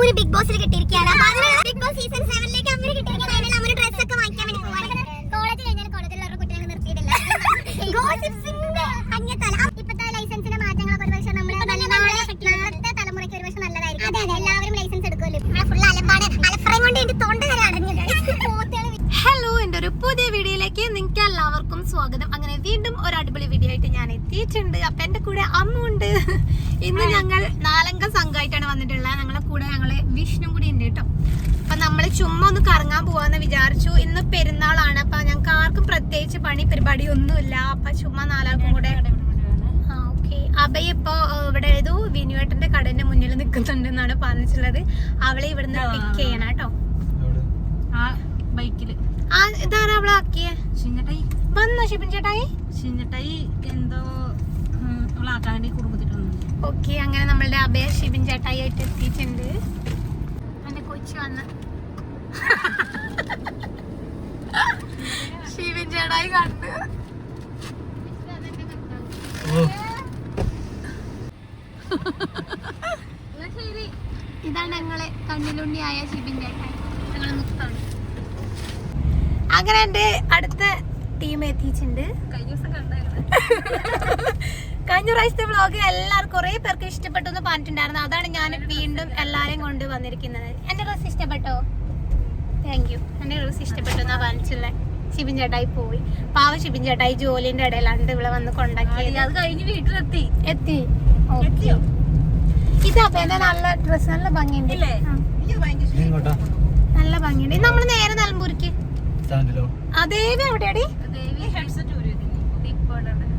അമ്മൂന് big ബോസിൽ കിട്ടിയിരിക്കുകയാണ്. Big boss season സെവനിലേക്ക് അമ്മൂന് കിട്ടിയിരിക്കുന്ന അതിനുള്ള അമ്മൂന് ഡ്രസ് ഒക്കെ വാങ്ങിക്കാൻ വേണ്ടി പോവാണ്. കോളേജ് കഴിഞ്ഞാൽ കോളേജിൽ കോളേജിലുള്ള കുട്ടികളെ നിർത്തിയിട്ടില്ല. ഇപ്പോഴത്തെ ലൈസൻസിന്റെ മാറ്റങ്ങളൊക്കെ ഒരു പക്ഷേ നമ്മുടെ നാളത്തെ തലമുറയ്ക്ക് ഒരു പക്ഷേ നല്ലതായിരിക്കും. അതെ അതെ. എല്ലാവരും ലൈസൻസ് എടുക്കുമല്ലോ. ഫുൾ അലമ്പാണ് അലഫറയും കൊണ്ട് എന്റെ തൊണ്ട വരെ അടഞ്ഞു ഹലോ എന്റെ ഒരു പുതിയ വീഡിയോയിലേക്ക് നിങ്ങൾക്ക് എല്ലാവർക്കും സ്വാഗതം. അങ്ങനെ വീണ്ടും ഒരു അടിപൊളി വീഡിയോ ആയിട്ട് ഞാൻ എത്തിയിട്ടുണ്ട്. അപ്പൊ എന്റെ കൂടെ അമ്മുണ്ട് ഇന്ന് ഞങ്ങൾ നാലംഗ സംഘമായിട്ടാണ് വന്നിട്ടുള്ളത് ഞങ്ങളെ കൂടെ ഞങ്ങളെ വിഷ്ണു കൂടി ഉണ്ട് കേട്ടോ അപ്പൊ നമ്മൾ ചുമ്മാ ഒന്ന് കറങ്ങാൻ പോവാന്ന് വിചാരിച്ചു. ഇന്ന് പെരുന്നാളാണ്. അപ്പൊ ഞങ്ങൾക്ക് ആർക്കും പ്രത്യേകിച്ച് പണി പരിപാടി ഒന്നുമില്ല അപ്പൊ ചുമ്മാ നാലാൾക്കും കൂടെ. അഭയ ഇപ്പൊ ഇവിടെ ഏതോ വിനുവേട്ടന്റെ കടന്റെ മുന്നിൽ നിൽക്കുന്നുണ്ട് എന്നാണ് പറഞ്ഞിട്ടുള്ളത്. അവളെ ഇവിടുന്ന് പിക്ക് ചെയ്യണം കേട്ടോ. ആ ബൈക്കിൽ. ആ ഇതാരാ അവളെ ആക്കിയേ? ശിഞ്ഞട്ടായി വന്നോ ഷിബിൻ ചേട്ടായി ശിഞ്ഞട്ടായി എന്തോ അവളാക്കാൻ വേണ്ടി കുടുംബത്തിൽ ഓക്കെ അങ്ങനെ നമ്മളുടെ അഭയ ഷിബിൻ ചേട്ടായി ആയിട്ട് എത്തിയിട്ടുണ്ട്. എന്റെ കൊച്ചു വന്ന് ഷിബിൻ ചേട്ടായി കണ്ട്. ഇതാണ് ഞങ്ങളെ കണ്ണിലുണ്ണിയായ ഷിബിൻ ചേട്ടായി. ഞങ്ങൾ മുത്താണ്. അങ്ങനെ എന്റെ അടുത്ത ടീം എത്തിയിട്ടുണ്ട്. കഴിഞ്ഞ പ്രാവശ്യത്തെ വ്ളോഗ് എല്ലാവർക്കും കുറെ പേർക്ക് ഇഷ്ടപ്പെട്ടു എന്ന് പറഞ്ഞിട്ടുണ്ടായിരുന്നു. അതാണ് ഞാൻ വീണ്ടും എല്ലാരെയും കൊണ്ട് വന്നിരിക്കുന്നത്. എന്റെ ഡ്രസ് ഇഷ്ടപ്പെട്ടോ? താങ്ക് യു എന്റെ റൂസ് ഇഷ്ടപ്പെട്ടു. എന്നാ പറഞ്ഞിട്ടുള്ളത് ശിബിൻ ചേട്ടായി പോയി. പാവ ശിബിൻ ചേട്ടായി ജോലിന്റെ ഇടയിലാണ്ട് ഇവിടെ വന്ന് കൊണ്ടാക്കി അത് കഴിഞ്ഞ് വീട്ടിലെത്തി. എത്തി. ഇത് അപ്പൊ അപ്പേന്റെ നല്ല ഡ്രസ് നല്ല ഭംഗിയുണ്ട്. നല്ല ഭംഗിയുണ്ട്. ഇത് നമ്മൾ നേരെ നിലമ്പൂരിക്ക്. എവിടെയാടി? ദേവി ഹെഡ്സെറ്റ് ഊരിയതില്ലേ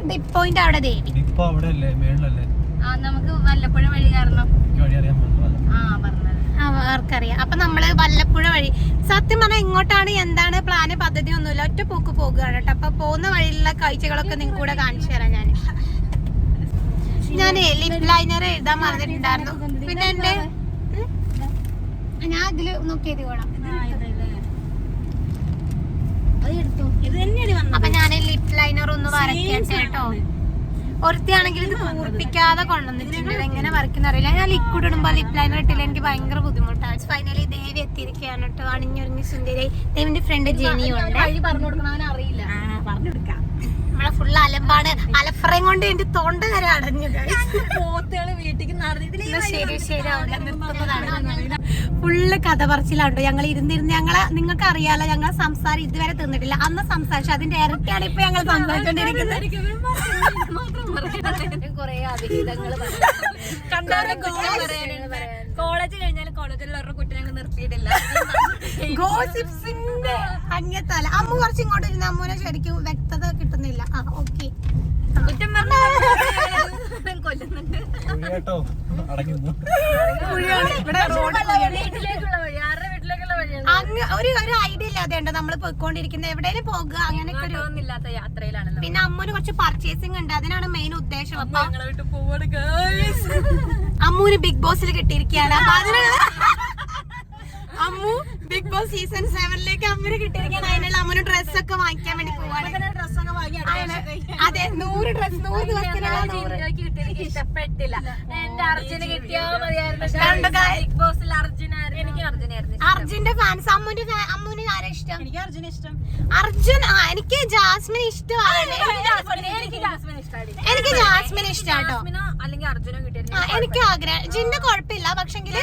ഡിപ്പ് പോയിന്റ് അവിടെ ദേവി. ഇപ്പൊ അവിടെ അല്ലേ മേളിലല്ലേ? ആ നമുക്ക് വല്ലപ്പോഴും വഴി കാരണം ആ പറഞ്ഞത് അവർക്കറിയാം അപ്പൊ നമ്മൾ വല്ലപ്പുഴ വഴി സത്യം പറഞ്ഞാൽ ഇങ്ങോട്ടാണ് എന്താണ് പ്ലാന് പദ്ധതി ഒന്നുമില്ല. ഒറ്റ പോക്ക് പോകുകയാണ് കേട്ടോ. അപ്പൊ പോകുന്ന വഴിയിലുള്ള കാഴ്ചകളൊക്കെ നിങ്ങൾക്ക് കൂടെ കാണിച്ചു തരാം ഞാൻ ഞാൻ ലിപ് ലൈനർ എഴുതാൻ മറന്നിട്ടുണ്ടായിരുന്നു. പിന്നെ എന്റെ ഞാൻ ഇതിൽ നോക്കി എഴുതിക്കോളാം ഇത് തന്നെയാണ് വന്നത്. അപ്പൊ ഞാൻ ലിപ് ലൈനർ ഒന്ന് വരയ്ക്കട്ടെ കേട്ടോ. ഒരുത്തിയാണെങ്കിൽ ഇത് കൂർപ്പിക്കാതെ കൊണ്ടുവന്നിട്ടുണ്ട്. എങ്ങനെ വരയ്ക്കുന്ന അറിയില്ല. ഞാൻ ലിക്വിഡ് ഇടുമ്പോൾ ലിപ് ലൈനർ ഇട്ടില്ല. എനിക്ക് ഭയങ്കര ബുദ്ധിമുട്ടാണ് ഫൈനലി ദേവി എത്തിയിരിക്കുകയാണ് കേട്ടോ. അണിഞ്ഞൊരുങ്ങി സുന്ദരി. ദേവിന്റെ ഫ്രണ്ട് ജെനിയും ഉണ്ട് വഴി പറഞ്ഞു കൊടുക്കണവൻ അറിയില്ല. പറഞ്ഞു കൊടുക്കാം. നമ്മളെ ഫുള്ള് അലമ്പാണ്. അലഫറയും കൊണ്ട് എന്റെ തൊണ്ട വരെ അടഞ്ഞു പോത്തുകൾ എന്നാ ശരി നിർത്തുന്നതാണ് ഫുള്ള് കഥ പറച്ചിലാണ്ടോ ഞങ്ങൾ. ഇരുന്നിരുന്ന് ഞങ്ങൾ നിങ്ങൾക്ക് അറിയാലോ ഞങ്ങൾ സംസാരം ഇതുവരെ തിന്നിട്ടില്ല. അന്ന് സംസാരിച്ചു. അതിന്റെ ഇരട്ടിയാണ് ഇപ്പൊ ഞങ്ങൾ സംസാരിച്ചോണ്ടിരിക്കുന്നത്. കൊറേ അഭിഹിതങ്ങൾ കോളേജ് കഴിഞ്ഞാൽ കോളേജിലുള്ളവരുടെ കുട്ടി ഞങ്ങൾ നിർത്തിയിട്ടില്ല. ഗോസിപ്സിന്റെ അങ്ങത്തല. അമ്മ കുറച്ച് ഇങ്ങോട്ട് ഇരുന്ന് അമ്മൂനെ ശരിക്കും വ്യക്തത കിട്ടുന്നില്ല. കുറ്റം പറഞ്ഞ കൊല്ലുന്നുണ്ട്. കേട്ടോ അടങ്ങി. വീട്ടിലേക്കുള്ള വഴി ആരുടെ വീട്ടിലേക്കുള്ള വഴിയാണ്? അങ്ങ് ഒരു ഒരു ഐഡിയ ഇല്ലാതെ ഉണ്ട് നമ്മൾ പോയിക്കൊണ്ടിരിക്കുന്നത് എവിടെയും പോകുക അങ്ങനെയൊക്കെ ഒരു ഇല്ലാത്ത യാത്രയിലാണ് പിന്നെ അമ്മൂന് കുറച്ച് പർച്ചേസിംഗ് ഉണ്ട്. അതിനാണ് മെയിൻ ഉദ്ദേശം. അപ്പൊ അമ്മൂന് ബിഗ് ബോസിൽ കിട്ടിയിരിക്കുകയാണ്. അപ്പൊ അതിനുള്ള അമ്മു ബിഗ് ബോസ് സീസൺ സെവനിലേക്ക് അമ്മൂന് കിട്ടിയിരിക്കാൻ അതിനുള്ള അമ്മന് ഡ്രസ് ഒക്കെ വാങ്ങിക്കാൻ വേണ്ടി പോവാണ്. ഡ്രസ്സൊക്കെ അതെ നൂറ് ഡ്രസ് നൂറ് ദിവസത്തിനുള്ള ഇഷ്ടപ്പെട്ടില്ല. എന്റെ അർജുന കിട്ടിയാ ബിഗ് ബോസിൽ അർജുന എനിക്ക് അർജുനായിരുന്നു അർജുന്റെ ഫാൻസ് അമ്മുന്റെ അമ്മുന് ആരാ ഇഷ്ടം? എനിക്ക് അർജുന ഇഷ്ടം. അർജുൻ എനിക്ക് ജാസ്മിൻ ഇഷ്ടമാണ്. എനിക്ക് ജാസ്മിൻ ഇഷ്ടമാണ്. എനിക്ക് ജാസ്മിൻ അല്ലെങ്കിൽ അർജുന കിട്ടിയ എനിക്ക് ആഗ്രഹം. ജിന്റെ കുഴപ്പമില്ല. പക്ഷെങ്കിൽ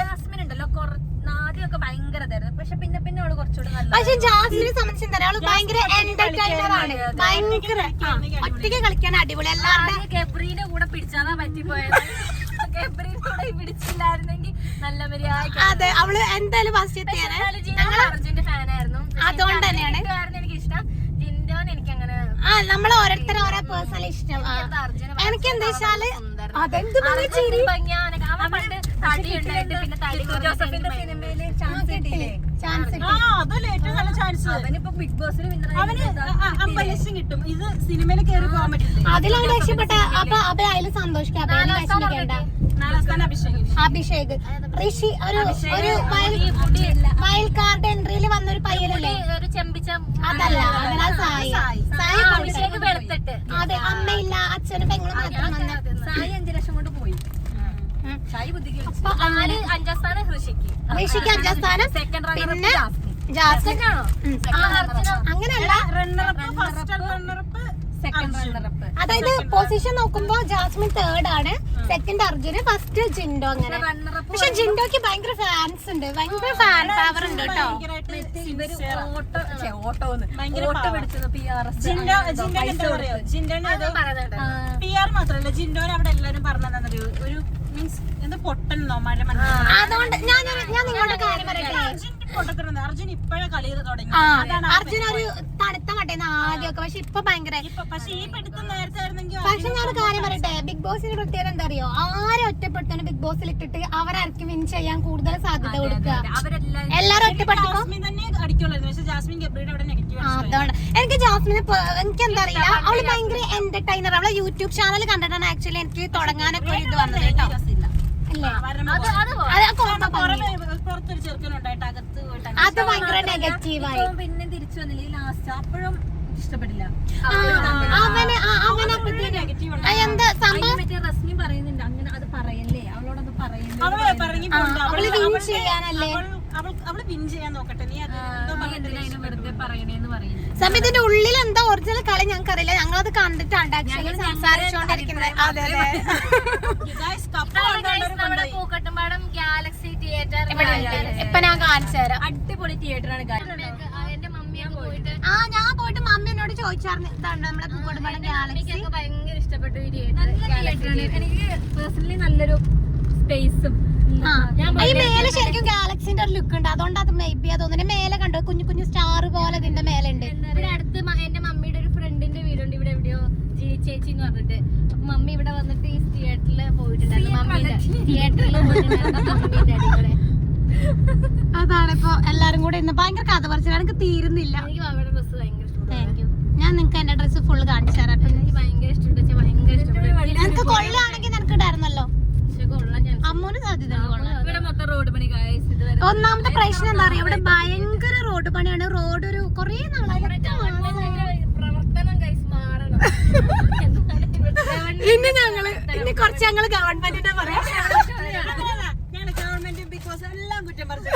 ഭയങ്കര ഇതായിരുന്നു. പക്ഷെ പിന്നെ പിന്നെ അവൾ കുറച്ചുകൂടി നല്ല പക്ഷെ ജാസ്മിനെ സംബന്ധിച്ച് എന്താ അവൾ ഭയങ്കര എന്റർടൈനർ ആണ്. ഭയങ്കര ഒറ്റയ്ക്ക് കളിക്കാൻ അടിപൊളി. എല്ലാവരുടെ ഗബ്രീന്റെ കൂടെ പിടിച്ചാതാ പറ്റിപ്പോയത്? ഗബ്രീന്റെ കൂടെ പിടിച്ചില്ലായിരുന്നെങ്കിൽ നല്ല മര്യാദ അതെ അവൾ എന്തായാലും ഫസ്റ്റ് എത്തിയാണ് ഞങ്ങൾ അർജുന്റെ ഫാനായിരുന്നു. അതുകൊണ്ട് തന്നെയാണ്. എനിക്ക് ഇഷ്ടം ജിൻഡോൻ എനിക്ക് അങ്ങനെ ആ നമ്മൾ ഓരോരുത്തരും ഓരോ പേഴ്സണൽ ഇഷ്ടം. എനിക്ക് എന്താ വെച്ചാൽ അതെന്ത് അവൻ അതല്ലേ അതിലാണ് രക്ഷപ്പെട്ട? അപ്പൊ അവരായാലും അതിൽ സന്തോഷിക്കാം. അഭിഷേക്. ഋഷി ഒരു ഒരു വയൽ കാർഡ് എൻട്രിയിൽ വന്ന ഒരു പയ്യനല്ലേ? അതല്ല അതിനാ സായി. സായി. അതെ അമ്മയില്ല അച്ഛനും പെങ്ങളും മാത്രം വന്ന സായി അഞ്ചു ലക്ഷം കൊണ്ട് പോയി ഷായി ബുദ്ധിക്ക് അപ്പൊ നാല് അഞ്ചാം സ്ഥാനം കൃഷിക്ക്? ഋഷിക്ക് അഞ്ചാം സ്ഥാനം സെക്കൻഡ് പിന്നെ ജാസ്മിൻ. അങ്ങനെയല്ല. അതായത് പൊസിഷൻ നോക്കുമ്പോ ജാസ്മിൻ തേർഡ് ആണ്. സെക്കൻഡ് അർജുന് ഫസ്റ്റ് ജിൻഡോ അങ്ങനെ. പക്ഷെ ജിൻഡോക്ക് ഭയങ്കര ഫാൻസ് ഉണ്ട്. ഭയങ്കര ഫാൻ പവർ ഉണ്ട് കേട്ടോ. ജിൻഡോന് ആർ മാത്രല്ല ജിൻഡോനെ അവിടെ എല്ലാരും പറഞ്ഞു ഒരു മീൻസ് എന്താ അതുകൊണ്ട് ഞാൻ ഞാൻ നിങ്ങളുടെ കാര്യം പറയട്ടെ. അർജുൻ ഇപ്പോഴേ കളി തുടങ്ങി. അർജുൻ ഒരു തണുത്ത മട്ടേന്ന് ആദ്യമൊക്കെ. പക്ഷെ ഇപ്പൊ ഭയങ്കര പക്ഷെ ഈ പഠിത്തം നേരത്തെ ആയിരുന്നെങ്കിൽ പക്ഷെ ഞാൻ കാര്യം പറയട്ടെ. ബിഗ് ബോസിന്റെ പ്രത്യേകത എന്താ അറിയോ ആരെ ഒറ്റപ്പെടുത്തണം ബിഗ് ബോസിൽ ഇട്ടിട്ട് അവരാർക്കും വിൻ ചെയ്യാൻ കൂടുതൽ സാധ്യത കൊടുക്കുക. എല്ലാരും ഒറ്റപ്പെടുത്തുമ്പോ അതാണ്. എനിക്ക് ജാസ്മിനെ എനിക്ക് എന്താ അറിയില്ല. അവൾ ഭയങ്കര എന്റർടൈനർ അവളെ യൂട്യൂബ് ചാനൽ കണ്ടിട്ടാണ് ആക്ച്വലി എനിക്ക് തുടങ്ങാനൊക്കെ ഒരു ഇത് വന്നത് കേട്ടോ. അല്ലേ അത്. പുറത്തൊരു ചെറുക്കനുണ്ടായിട്ട് അകത്ത് അത് ഭയങ്കര നെഗറ്റീവായി പിന്നെ തിരിച്ചു വന്നില്ല ലാസ്റ്റ് അപ്പോഴും ഇഷ്ടപ്പെട്ടില്ല അവന് ആ, എന്താ സംഭവം? റസ്മി പറയുന്നുണ്ട് അങ്ങനെ അത് പറയല്ലേ അവളോടത് ആ, അവൾ വിൻ ചെയ്യാനല്ലേ? സമയത്തിന്റെ ഉള്ളിൽ എന്താ ഒറിജിനൽ കളി ഞങ്ങൾക്ക് അറിയില്ല ഞങ്ങളത് കണ്ടിട്ടാണ് സംസാരിച്ചോണ്ടിരിക്കുന്നത്. അതെ അതെ. Pookkottumpadam Galaxy theatre. ഇപ്പൊ ഞാൻ കാണിച്ചു തരാം? അടിപൊളി തിയേറ്ററാണ് എന്റെ മമ്മിയൊക്കെ പോയിട്ട് ആ ഞാൻ പോയിട്ട് മമ്മി എന്നോട് ചോദിച്ചായിരുന്നു. ഇതാണ് നമ്മളെ പൂക്കോട്ടുപാടം ഗാലക്സി ഭയങ്കര ഇഷ്ടപ്പെട്ടു തിയേറ്റർ എനിക്ക് പേഴ്സണലി നല്ലൊരു സ്പേസും ഈ മേലെ ശരിക്കും ഗാലക്സിന്റെ ഒരു ലുക്ക് ഉണ്ട്. അതുകൊണ്ട് അത് മേ ബി തോന്നുന്നു. മേലെ കണ്ടോ? കുഞ്ഞു കുഞ്ഞു സ്റ്റാർ പോലെ ഇതിന്റെ മേലെ ഉണ്ട്. ഇവിടെ അടുത്ത് എന്റെ മമ്മിയുടെ ഒരു ഫ്രണ്ടിന്റെ വീടുണ്ട്. ഇവിടെ എവിടെയോ ജി ചേച്ചി എന്ന് പറഞ്ഞിട്ട്. അപ്പൊ മമ്മി ഇവിടെ വന്നിട്ട് ഈ തിയേറ്ററിൽ പോയിട്ടുണ്ടായിരുന്നു. മമ്മിന്റെ തിയേറ്ററിൽ പോയിട്ടുണ്ടായിരുന്നു. അതാണ് ഇപ്പൊ എല്ലാരും കൂടെ ഇന്ന് ഭയങ്കര കഥ പറച്ചിലാണ്. എനിക്ക് തീരുന്നില്ല. ഞാൻ നിങ്ങൾക്ക് എന്റെ ഡ്രസ്സ് ഫുള്ള് കാണിച്ചു തരാം കേട്ടോ. എനിക്ക് ഭയങ്കര ഇഷ്ടപ്പെട്ടു ഭയങ്കര ഇഷ്ടപ്പെട്ടു നിനക്ക് കൊള്ളാണെങ്കിൽ നിനക്ക് ഇടായിരുന്നല്ലോ പക്ഷെ കൊള്ളാൻ ഞാൻ അമ്മൂന് സാധ്യത ഉണ്ട് കൊള്ളാൻ ഇവിടെ മൊത്തം റോഡ് പണി ഗായ്സ് ഒന്നാമത്തെ പ്രശ്നം എന്താ പറയാ ഇവിടെ ഭയങ്കര റോഡ് പണിയാണ്. റോഡ് ഒരു കൊറേ നാളായിട്ട് ഇന്ന് ഞങ്ങൾ ഇനി കുറച്ച് ഞങ്ങൾ ഗവൺമെന്റിന്റെ പറയാം ഗവൺമെന്റ് ബിക്കോസ് എല്ലാം കുറ്റം പറഞ്ഞു.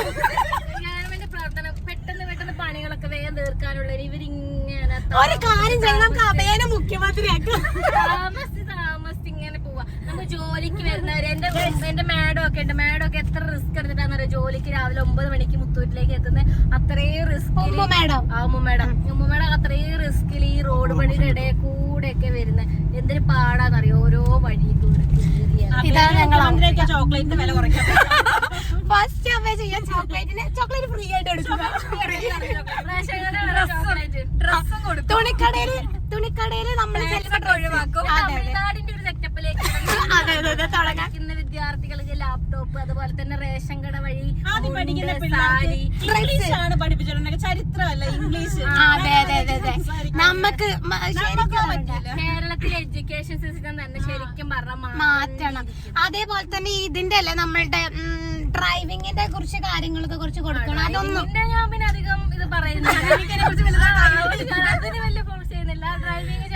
ഗവൺമെന്റ് പ്രവർത്തനം. പെട്ടെന്ന് പെട്ടെന്ന് പണികളൊക്കെ വേഗം തീർക്കാനുള്ള ഇവരിങ്ങനെ ഒരു കാര്യം ചെയ്യണം മുഖ്യമന്ത്രിയാക്കാം താമസിച്ച് താമസിച്ച് ഇങ്ങനെ പോവാ നമുക്ക് ജോലിക്ക് വരുന്നവര് എന്റെ എന്റെ മാഡം ഒക്കെ ഉണ്ട്. മാഡം ഒക്കെ എത്ര റിസ്ക് എടുത്തിട്ടാന്ന് ജോലിക്ക് രാവിലെ ഒമ്പത് മണിക്ക് മുത്തൂറ്റിലേക്ക് എത്തുന്ന അത്രയും റിസ്ക് ഉമ്മ മാഡം. ഉമ്മ മാഡം. അത്രയും റിസ്കിൽ ഈ റോഡ് പണിയുടെ ഇടയിൽ കൂടെ ഒക്കെ വരുന്നത്. എന്തൊരു പാടാന്നറിയോ? ഓരോ വഴി കൂടെ കയറിയാണ് ഇതാണ് ഞങ്ങൾ ചോക്ലേറ്റ് വില കുറയ്ക്കാം ഫസ്റ്റ് അമ്മ ചെയ്യാൻ ചോക്ലേറ്റിന് ചോക്ലേറ്റ് ഫ്രീ ആയിട്ട് തുണിക്കടയിൽ തുണിക്കടയിൽ നമ്മൾ ഒഴിവാക്കും. തമിഴ്നാടിന്റെ ഒരു പഠിക്കുന്ന വിദ്യാർത്ഥികൾക്ക് ലാപ്ടോപ്പ് അതുപോലെ തന്നെ റേഷൻ കട വഴി ആദ്യം പഠിക്കുന്ന പിള്ളേർക്ക് സാരി ഇംഗ്ലീഷ് ആണ് പഠിപ്പിച്ചിട്ടുണ്ടെങ്കിൽ ചരിത്രമല്ല ഇംഗ്ലീഷ് അതെ അതെ അതെ അതെ നമുക്ക് കേരളത്തിലെ എഡ്യൂക്കേഷൻ സിസ്റ്റം തന്നെ ശരിക്കും പറഞ്ഞ മാറ്റണം. അതേപോലെ തന്നെ ഇതിന്റെ അല്ലേ നമ്മളുടെ ഡ്രൈവിങ്ങിന്റെ കുറിച്ച് കാര്യങ്ങളൊക്കെ കുറിച്ച് കൊടുക്കണം. അതൊന്നും ഞാൻ പിന്നെ അധികം ഇത് പറയുന്നില്ല. ഡ്രൈവിംഗ്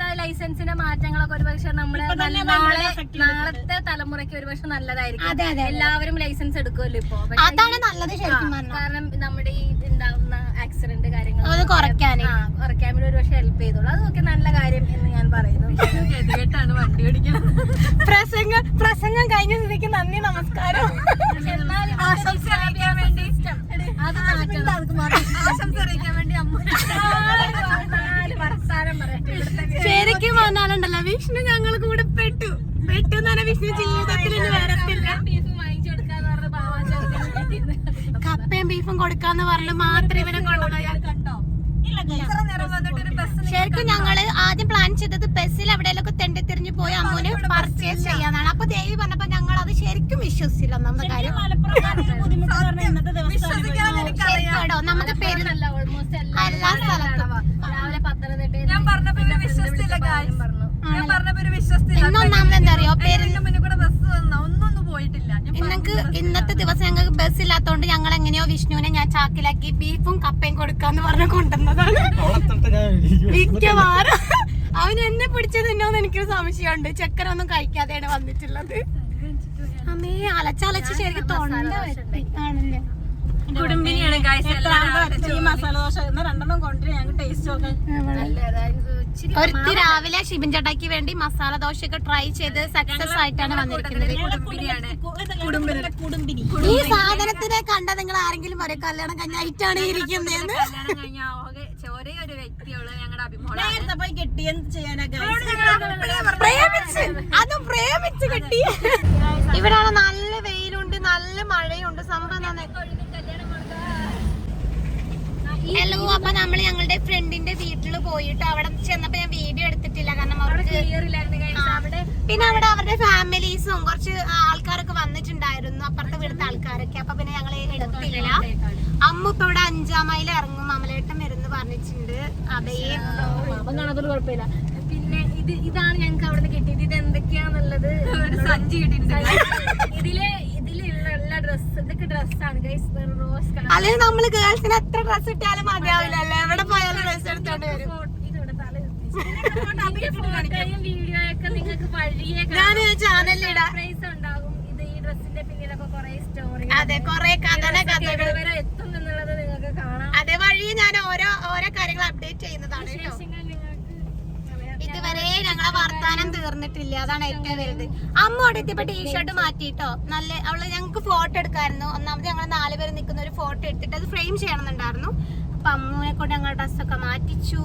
ഇപ്പത്തെ ലൈസൻസിന്റെ മാറ്റങ്ങളൊക്കെ ഒരുപക്ഷെ നമ്മുടെ നാളെ നാളത്തെ തലമുറയ്ക്ക് ഒരുപക്ഷെ നല്ലതായിരിക്കും. എല്ലാവരും ലൈസൻസ് എടുക്കുമല്ലോ ഇപ്പൊ. അതാണ് നല്ലത് ശരിക്കും കാരണം നമ്മുടെ ഈ ഉണ്ടാവുന്ന ആക്സിഡന്റ് കാര്യങ്ങൾ. ആ, കുറയ്ക്കാൻ വേണ്ടി ഒരു പക്ഷെ ഹെൽപ്പ് ചെയ്തോളൂ. അതൊക്കെ നല്ല കാര്യം എന്ന് ഞാൻ പറയുന്നു. പ്രസംഗം പ്രസംഗം കഴിഞ്ഞ സ്ഥിതിക്ക് നന്ദി നമസ്കാരം എന്നാലും ആശംസ അറിയിക്കാൻ വേണ്ടി അത് മാറ്റണം ആശംസ അറിയിക്കാൻ വേണ്ടി അമ്മ നാല് വർത്താനം പറയട്ടെ ഇവിടുത്തെ ശരിക്കും പറഞ്ഞാലുണ്ടല്ലോ വിഷ്ണു ഞങ്ങൾ കൂടെ പെട്ടു പെട്ടു എന്ന് പറഞ്ഞാൽ വിഷ്ണു ജീവിതത്തിൽ ഇനി വരത്തില്ല ബീഫ് വാങ്ങിച്ചു കൊടുക്കാന്ന് പറഞ്ഞ പാവാചാരത്തിന് കപ്പയും ബീഫും കൊടുക്കാന്ന് പറഞ്ഞു മാത്രം ഇവനെ കൊണ്ടുപോയി കണ്ടോ ഇല്ല guys. ശരിക്കും ഞങ്ങൾ ആദ്യം പ്ലാൻ ചെയ്തത് ബസ്സിൽ എവിടെയെങ്കിലും തെണ്ടി തിരിഞ്ഞു പോയി അമ്മൂന് ചെയ്യാന്നാണ് അപ്പൊ ദേവി പറഞ്ഞപ്പോ ഞങ്ങൾ അത് ശരിക്കും വിശ്വസിച്ചില്ല ഒന്നാമത്തെ കാര്യം. കേട്ടോ നമുക്ക് പെരു എല്ലാ സ്ഥലത്തും. ഞാൻ പറഞ്ഞപ്പോ വിശ്വസിച്ചില്ല പറഞ്ഞു. ഇന്ന് ഒന്നാമത് എന്താ അറിയോ? പെരു ബസ് വന്ന ഒന്നൊന്നും പോയിട്ടില്ല. ഇന്നക്ക് ഇന്നത്തെ ദിവസം ഞങ്ങൾക്ക് ബസ് ഇല്ലാത്തോണ്ട് ഞങ്ങൾ എങ്ങനെയോ വിഷ്ണുവിനെ ഞാൻ ചാക്കിലാക്കി ബീഫും കപ്പയും കൊടുക്കാന്ന് പറഞ്ഞ് കൊണ്ടുവന്നതാണ്. മിക്കവാറും അവൻ എന്നെ പിടിച്ചത് എന്നോന്ന് എനിക്കൊരു സംശയമുണ്ട്. ചക്കരൊന്നും കഴിക്കാതെയാണ് വന്നിട്ടുള്ളത്. അമ്മേ അലച്ചലച്ച് ശരിക്കും തൊണ്ട ആണല്ലേ? കുടുംബിനിയാണ് മസാല ദോശ രണ്ടെണ്ണം കൊണ്ടുവരും ഞങ്ങൾക്ക് ടേസ്റ്റ് നോക്കാൻ ഒരുത്തി രാവിലെ ഷിബിൻ ചട്ടാക്ക് വേണ്ടി മസാല ദോശയൊക്കെ ട്രൈ ചെയ്ത് സക്സസ് ആയിട്ടാണ് വന്നിരിക്കുന്നത്. ഈ സാധനത്തിനെ കണ്ട നിങ്ങൾ ആരെങ്കിലും പറയും കല്യാണം കഴിഞ്ഞായിട്ടാണ് ഇരിക്കുന്നതെന്ന് ഒരേ ഒരു വ്യക്തിയുള്ള ഞങ്ങളുടെ അഭിമുഖം പോയി കെട്ടി എന്ത് ചെയ്യാനാ guys? പ്രേമിച്ച് അത് പ്രേമിച്ച് കിട്ടി ഇവിടാണ് നല്ല വെയിലുണ്ട് നല്ല മഴയുണ്ട്. സംഭവം ഹലോ അപ്പൊ നമ്മൾ ഞങ്ങളുടെ ഫ്രണ്ടിന്റെ വീട്ടിൽ പോയിട്ട് അവിടെ ചെന്നപ്പോ ഞാൻ വീഡിയോ എടുത്തിട്ടില്ല. കാരണം അവർക്ക് പിന്നെ അവിടെ അവരുടെ ഫാമിലീസും കുറച്ച് ആൾക്കാരൊക്കെ വന്നിട്ടുണ്ടായിരുന്നു. അപ്പുറത്തെ വീടുത്തെ ആൾക്കാരൊക്കെ. അപ്പൊ പിന്നെ ഞങ്ങൾ എടുത്തില്ല. അമ്മ ഇപ്പൊ ഇവിടെ അഞ്ചാം മൈൽ ഇറങ്ങും. അമലേട്ടം വരുന്ന്. പറഞ്ഞിട്ടുണ്ട്. അബയെ അപ്പം കാണാത്തൊരു കുഴപ്പമില്ല. പിന്നെ ഇത് ഇതാണ് ഞങ്ങൾക്ക് അവിടെ നിന്ന് കിട്ടിയത്. ഇത് എന്തൊക്കെയാന്നുള്ളത് സഞ്ചി കിട്ടിയിട്ടുണ്ട്. ഇതിൽ ഇതിലുള്ള എല്ലാ ഡ്രസ് ഇതൊക്കെ ഡ്രസ്സാണ് ഗൈസ് റോസ് കളർ അല്ലെങ്കിൽ നമ്മൾ ഗേൾസിന് എത്ര ഡ്രസ് ഇട്ടാലും മതിയാവില്ലല്ലോ എവിടെ പോയാലും ഡ്രസ് എടുത്തോണ്ട് വരും. വീഡിയോ ഒക്കെ നിങ്ങൾക്ക് വഴിയെ ഞാൻ ചാനലിലിടാ സർപ്രൈസ് ഉണ്ടാകും. ഇത് ഈ ഡ്രസ്സിന്റെ പിന്നിലൊക്കെ കുറെ സ്റ്റോറി അതെ കൊറേ കഥന കഥകൾ. വരെ എത്തും എന്നുള്ളത് നിങ്ങൾക്ക് കാണാം അതേ വഴി ഞാൻ ഓരോ ഓരോ കാര്യങ്ങൾ ചെയ്യുന്നതാണ് കേട്ടോ. ഇതുവരെ ഞങ്ങളെ വർത്താനം തീർന്നിട്ടില്ല. അതാണ് ഏറ്റവും വലുത്. അമ്മ അവിടെ എത്തിയപ്പോ ടീഷർട്ട് മാറ്റിട്ടോ. നല്ല അവൾ ഞങ്ങൾക്ക് ഫോട്ടോ എടുക്കായിരുന്നു. ഒന്നാമത് ഞങ്ങൾ നാലുപേര് നിൽക്കുന്ന ഒരു ഫോട്ടോ എടുത്തിട്ട് അത് ഫ്രെയിം ചെയ്യണമെന്നുണ്ടായിരുന്നു. അപ്പൊ അമ്മുവിനെ കൊണ്ട് ഞങ്ങൾ ഡ്രസ്സൊക്കെ മാറ്റിച്ചു.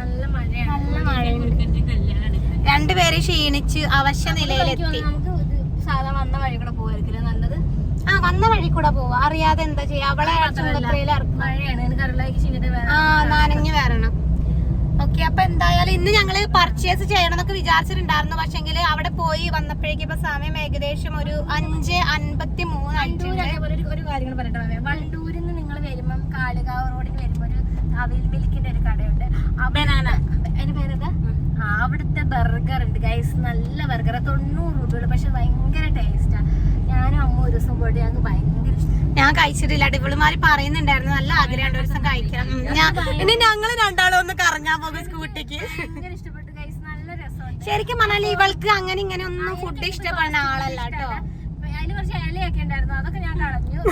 നല്ല മഴയാണ്. രണ്ടുപേരെ ക്ഷീണിച്ച് അവശ്യ നിലയിലെത്തി. സാധാരണ വന്ന വഴി കൂടെ വന്ന വഴി കൂടെ പോവാ. അറിയാതെ എന്താ ചെയ്യാ? അവളെ ആ നനഞ്ഞു വരണം. ഓക്കെ അപ്പൊ എന്തായാലും ഇന്ന് ഞങ്ങൾ പർച്ചേസ് ചെയ്യണം എന്നൊക്കെ വിചാരിച്ചിട്ടുണ്ടായിരുന്നു. പക്ഷെങ്കിൽ അവിടെ പോയി വന്നപ്പോഴേക്കും ഇപ്പൊ സമയം ഏകദേശം ഒരു അഞ്ച് അൻപത്തി മൂന്ന് ഒരു കാര്യങ്ങൾ പറയട്ടെ വണ്ടൂരിൽ നിന്ന് നിങ്ങൾ വരുമ്പം കാളികാവ് റോഡിൽ വരുമ്പോ ഒരു അവിൽ മിൽക്കിന്റെ ഒരു കടയുണ്ട്. ബനാന അതിന്റെ പേരെന്താ? അവിടുത്തെ ബർഗർ ഉണ്ട്. ഗൈസ് നല്ല ബർഗർ തൊണ്ണൂറ് രൂപയുള്ളൂ. പക്ഷെ ഭയങ്കര ടേസ്റ്റാ ഞാനും അമ്മ ഒരു ദിവസം പോയിട്ട് ഞങ്ങൾക്ക് ഭയങ്കര ഇഷ്ടം. ഞാൻ കഴിച്ചിട്ടില്ല ഇവളുമാര് പറയുന്നുണ്ടായിരുന്നു. നല്ല ആഗ്രഹം ഒരു ദിവസം കഴിക്കണം. ഞാൻ ഇനി ഞങ്ങൾ രണ്ടാളും ഒന്ന് കറങ്ങാൻ പോകും സ്കൂട്ടിക്ക്. ഭയങ്കര ഇഷ്ടപ്പെട്ടു നല്ല രസമുണ്ട്. ശരിക്കും പറഞ്ഞാൽ ഇവൾക്ക് അങ്ങനെ ഇങ്ങനെ ഒന്നും ഫുഡ് ഇഷ്ടപ്പെടുന്ന ആളല്ല കേട്ടോ. അതിൽ കുറച്ച് ഇലയൊക്കെ ഉണ്ടായിരുന്നു. അതൊക്കെ ഞാൻ കളഞ്ഞു.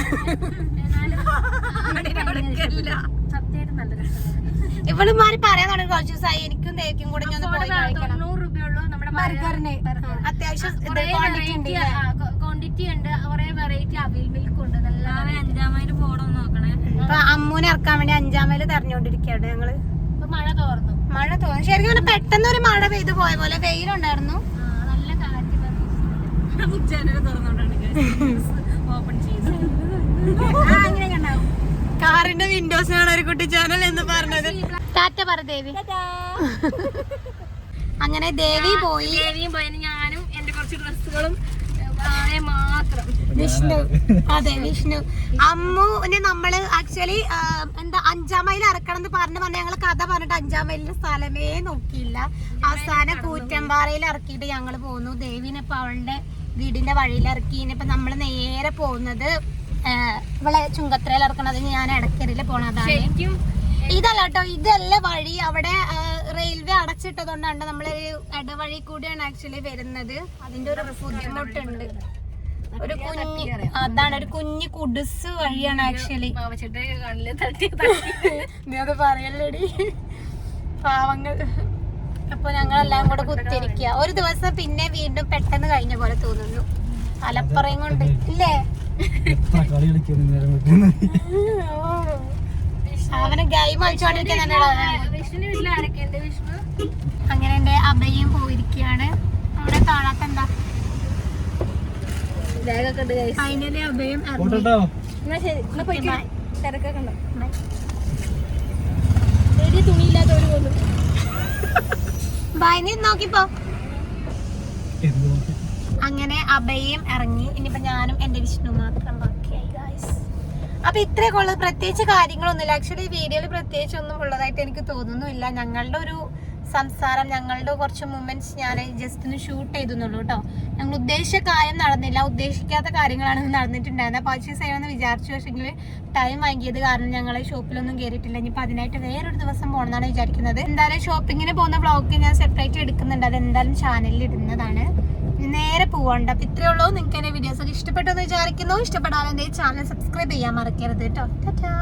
സത്യമായിട്ട് നല്ല രസം ഇവളുമാര് പറയാൻ തുടങ്ങി. കുറച്ച് ദിവസമായി. എനിക്കും തേക്കും കൂടെ ഞാൻ ഒന്ന് പോയി കഴിക്കണം. തൊണ്ണൂറ് രൂപയുള്ളൂ നമ്മുടെ ബർഗറിന് അത്യാവശ്യം ക്വാണ്ടിറ്റി ഉണ്ട് ഇല്ലേ? ക്വാണ്ടിറ്റി ഉണ്ട് കുറെ വെറൈറ്റി അവിൽ മിൽക്ക് ഉണ്ട് നല്ല അഞ്ചാമതിന് പോണം നോക്കണേ ഇപ്പൊ ഇറക്കാൻ വേണ്ടി അഞ്ചാം മൈൽ തെരഞ്ഞോണ്ടിരിക്കുകയാണ് ഞങ്ങൾ. മഴ തോർന്നു. മഴ തോന്നി ശരിക്കും പറഞ്ഞാൽ പെട്ടെന്ന് ഒരു മഴ പെയ്തു പോയ പോലെ വെയിലുണ്ടായിരുന്നു. നല്ല കാറ്റ് കാറിന്റെ വിൻഡോസിനാണ് ഒരു കുട്ടി ചാനൽ എന്ന് പറഞ്ഞത്. ടാറ്റ പറ ദേവി. അങ്ങനെ ദേവി പോയി. ദേവിയും പോയതിന് ഞാനും എന്റെ കുറച്ച് ഡ്രസ്സുകളും വായ മാത്രം. വിഷ്ണു. അതെ വിഷ്ണു. അമ്മുവിനെ നമ്മൾ ആക്ച്വലി എന്താ അഞ്ചാം മൈൽ ഇറക്കണം എന്ന് പറഞ്ഞു പറഞ്ഞ ഞങ്ങൾ കഥ പറഞ്ഞിട്ട് അഞ്ചാം മൈലിന്റെ സ്ഥലമേ നോക്കിയില്ല. അവസാനം കൂറ്റമ്പാറയിൽ ഇറക്കിയിട്ട് ഞങ്ങൾ പോന്നു. ദേവിനെ ഇപ്പൊ അവളുടെ വീടിന്റെ വഴിയിൽ ഇറക്കി. ഇനിയിപ്പൊ നമ്മൾ നേരെ പോകുന്നത് ഇവിടെ ഇവളെ ചുങ്കത്രയിൽ ഇറക്കണത് ഞാൻ ഇടക്കരയിൽ പോണതാണ്. ശരിക്കും? ഇതല്ല കേട്ടോ ഇതല്ല വഴി. അവിടെ റെയിൽവേ അടച്ചിട്ടതുകൊണ്ടാണ് നമ്മളൊരു ഇടവഴി കൂടിയാണ് ആക്ച്വലി വരുന്നത്. അതിന്റെ ഒരു ബുദ്ധിമുട്ടുണ്ട് ഒരു കുഞ്ഞ് അതാണ് ഒരു കുഞ്ഞു കുടിസ് വഴിയാണ് ആക്ച്വലി നീ അത് പറയല്ലേടി. പാവങ്ങൾ. അപ്പൊ ഞങ്ങളെല്ലാം കൂടെ കുത്തിരിക്കുക ഒരു ദിവസം പിന്നെ വീണ്ടും പെട്ടെന്ന് കഴിഞ്ഞ പോലെ തോന്നുന്നു. അലപ്പറയും കൊണ്ട്. ഇല്ലേ? കളി കളിക്കുന്നു നേരം വെക്കുന്നത്? അവന് ഗെയിം കളിച്ചോണ്ടിരിക്കുന്നുണ്ടോ. അങ്ങനെ എന്റെ അബയും പോയിരിക്കുകയാണ് അവിടെ കാണാത്ത എന്താ? ഫൈനലി അബയും. തിരക്കൊക്കെ ഉണ്ടോ? റെഡി തുണിയില്ലാത്തവര് പോലും ബൈ നീ നോക്കിപ്പോ. എന്ത് അങ്ങനെ അബയും ഇറങ്ങി. ഇനിയിപ്പോ ഞാനും എന്റെ വിഷ്ണു മാത്രം അപ്പൊ ഇത്രയൊക്കെ ഉള്ളത് പ്രത്യേകിച്ച് കാര്യങ്ങളൊന്നുമില്ല. ആക്ച്വലി വീഡിയോയിൽ പ്രത്യേകിച്ച് ഒന്നും ഉള്ളതായിട്ട് എനിക്ക് തോന്നുന്നുമില്ല. ഞങ്ങളുടെ ഒരു സംസാരം ഞങ്ങളുടെ കുറച്ച് മൂമെന്റ്സ് ഞാൻ ജസ്റ്റ് ഒന്ന് ഷൂട്ട് ചെയ്തെന്നുള്ളൂ കേട്ടോ ഞങ്ങൾ ഉദ്ദേശിച്ച കാര്യം നടന്നില്ല. ഉദ്ദേശിക്കാത്ത കാര്യങ്ങളാണ് നടന്നിട്ടുണ്ടായിരുന്നത്. പർച്ചേസ് ചെയ്യണമെന്ന് വിചാരിച്ചു പക്ഷെങ്കിൽ ടൈം വാങ്ങിയത് കാരണം ഞങ്ങൾ ഷോപ്പിലൊന്നും കയറിയിട്ടില്ല ഇനിയിപ്പോൾ അതിനായിട്ട് വേറൊരു ദിവസം പോകണമെന്നാണ് വിചാരിക്കുന്നത്. എന്തായാലും ഷോപ്പിങ്ങിന് പോകുന്ന വ്ളോഗ് ഞാൻ സെപ്പറേറ്റ് എടുക്കുന്നുണ്ട്. അത് എന്തായാലും ചാനലിൽ ഇടുന്നതാണ്. നേരെ പോവണ്ട. അപ്പൊ ഇത്രയേ ഉള്ളൂ. നിങ്ങൾക്ക് എന്റെ വീഡിയോസ് ഒക്കെ ഇഷ്ടപ്പെട്ടു എന്ന് വിചാരിക്കുന്നു. ഇഷ്ടപ്പെടാതെ എന്റെ ചാനൽ സബ്സ്ക്രൈബ് ചെയ്യാൻ മറക്കരുത് കേട്ടോ ടാറ്റാ